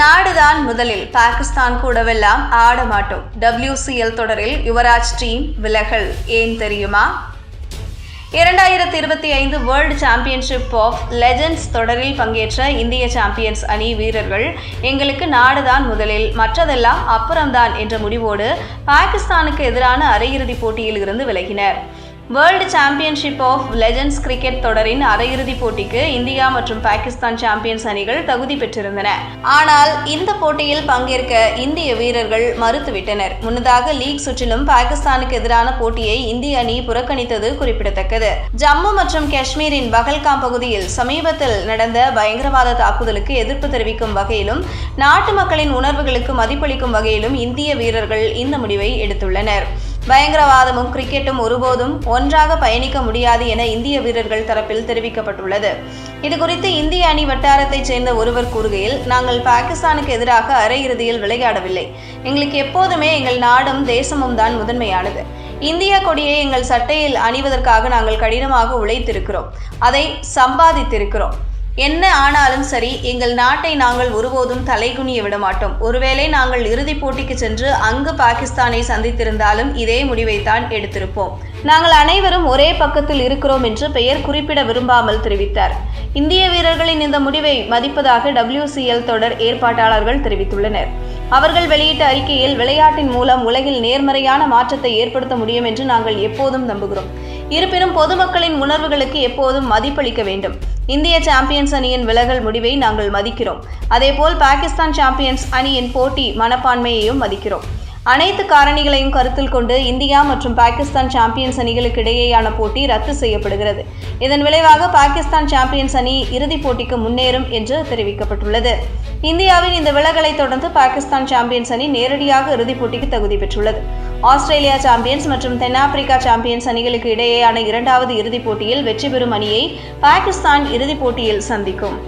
நாடுதான் முதலில். பாகிஸ்தான் கூடவெல்லாம் ஆட மாட்டோம் டபிள்யூசிஎல் தொடரில் யுவராஜ் டீம் விலகல். ஏன் தெரியுமா? இரண்டாயிரத்தி இருபத்தி ஐந்து வேர்ல்டு சாம்பியன்ஷிப் ஆஃப் லெஜண்ட்ஸ் தொடரில் பங்கேற்ற இந்திய சாம்பியன்ஸ் அணி வீரர்கள் எங்களுக்கு நாடுதான் முதலில் மற்றதெல்லாம் அப்புறம்தான் என்ற முடிவோடு பாகிஸ்தானுக்கு எதிரான அரையிறுதிப் போட்டியில் இருந்து விலகினர். World championship of legends cricket தொடரின் அரையிறுதிப் போட்டிக்கு இந்தியா மற்றும் பாகிஸ்தான் சாம்பியன்ஸ் அணிகள் தகுதி பெற்றிருந்தன. ஆனால் இந்த போட்டியில் பங்கேற்க இந்திய வீரர்கள் மறுத்துவிட்டனர். முன்னதாக லீக் சுற்றிலும் பாகிஸ்தானுக்கு எதிரான போட்டியை இந்திய அணி புறக்கணித்தது குறிப்பிடத்தக்கது. ஜம்மு மற்றும் காஷ்மீரின் பகல்காம் பகுதியில் சமீபத்தில் நடந்த பயங்கரவாத தாக்குதலுக்கு எதிர்ப்பு தெரிவிக்கும் வகையிலும் நாட்டு மக்களின் உணர்வுகளுக்கு மதிப்பளிக்கும் வகையிலும் இந்திய வீரர்கள் இந்த முடிவை எடுத்துள்ளனர். பயங்கரவாதமும் கிரிக்கெட்டும் ஒருபோதும் ஒன்றாக பயணிக்க முடியாது என இந்திய வீரர்கள் தரப்பில் தெரிவிக்கப்பட்டுள்ளது. இதுகுறித்து இந்திய அணி வட்டாரத்தைச் சேர்ந்த ஒருவர் கூறுகையில் நாங்கள் பாகிஸ்தானுக்கு எதிராக அரையிறுதியில் விளையாடவில்லை. எங்களுக்கு எப்போதுமே எங்கள் நாடும் தேசமும் தான் முதன்மையானது. இந்திய கொடியை எங்கள் சட்டையில் அணிவதற்காக நாங்கள் கடினமாக உழைத்திருக்கிறோம். அதை சம்பாதித்திருக்கிறோம். என்ன ஆனாலும் சரி எங்கள் நாட்டை நாங்கள் ஒருபோதும் தலைகுனிய விட மாட்டோம் ஒருவேளை நாங்கள் இறுதிப் போட்டிக்கு சென்று அங்கு பாகிஸ்தானை சந்தித்திருந்தாலும் இதே முடிவைத்தான் எடுத்திருப்போம். நாங்கள் அனைவரும் ஒரே பக்கத்தில் இருக்கிறோம் என்று பெயர் குறிப்பிட விரும்பாமல் தெரிவித்தார். இந்திய வீரர்களின் இந்த முடிவை மதிப்பதாக டபிள்யூசிஎல் தொடர் ஏற்பாட்டாளர்கள் தெரிவித்துள்ளனர். அவர்கள் வெளியிட்ட அறிக்கையில் விளையாட்டின் மூலம் உலகில் நேர்மறையான மாற்றத்தை ஏற்படுத்த முடியும் என்று நாங்கள் எப்போதும் நம்புகிறோம். இருப்பினும் பொதுமக்களின் உணர்வுகளுக்கு எப்போதும் மதிப்பளிக்க வேண்டும். இந்திய சாம்பியன்ஸ் அணியின் விலகல் முடிவை நாங்கள் மதிக்கிறோம். அதேபோல் பாகிஸ்தான் சாம்பியன்ஸ் அணியின் போட்டி மனப்பான்மையையும் மதிக்கிறோம். அனைத்து காரணிகளையும் கருத்தில் கொண்டு இந்தியா மற்றும் பாகிஸ்தான் சாம்பியன்ஸ் அணிகளுக்கு இடையேயான போட்டி ரத்து செய்யப்படுகிறது. இதன் விளைவாக பாகிஸ்தான் சாம்பியன்ஸ் அணி இறுதிப் போட்டிக்கு முன்னேறும் என்று தெரிவிக்கப்பட்டுள்ளது. இந்தியாவின் இந்த விலகலை தொடர்ந்து பாகிஸ்தான் சாம்பியன்ஸ் அணி நேரடியாக இறுதிப் போட்டிக்கு தகுதி பெற்றுள்ளது. ஆஸ்திரேலியா சாம்பியன்ஸ் மற்றும் தென்னாப்பிரிக்கா சாம்பியன்ஸ் அணிகளுக்கு இடையேயான இரண்டாவது இறுதிப் போட்டியில் வெற்றி பெறும் அணியை பாகிஸ்தான் இறுதிப் போட்டியில் சந்திக்கும்.